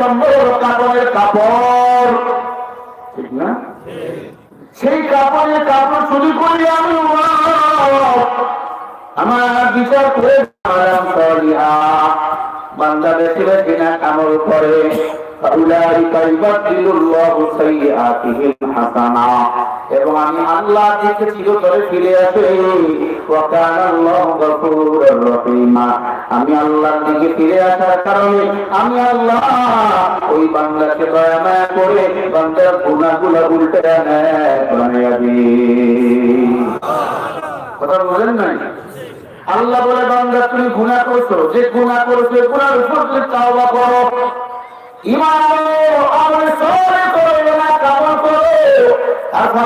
সম্ভব কাপড়ের কাপড়। ঠিক না? সেই কাপড়ের কাপড় চুরি করি আমি। আমার বিচার করে আমল করে أولئك يبدل الله سيئاتهم حسنا এবং আমি আল্লাহ দিকে চিরতরে ফিরে আসে وكان الله غفورا رحيما আমি আল্লাহর দিকে ফিরে আসার কারণে আমি আল্লাহ ওই বান্দাকে দয়া মায়া করে বান্দার গুনাহগুলো উল্টে নেয় বানাইয়া দিই কথা বলেন নাই আল্লাহ বলে বান্দা তুমি গুণা করছো যে গুণা করছো গুণার উপর তুমি তাওবা করো ইমান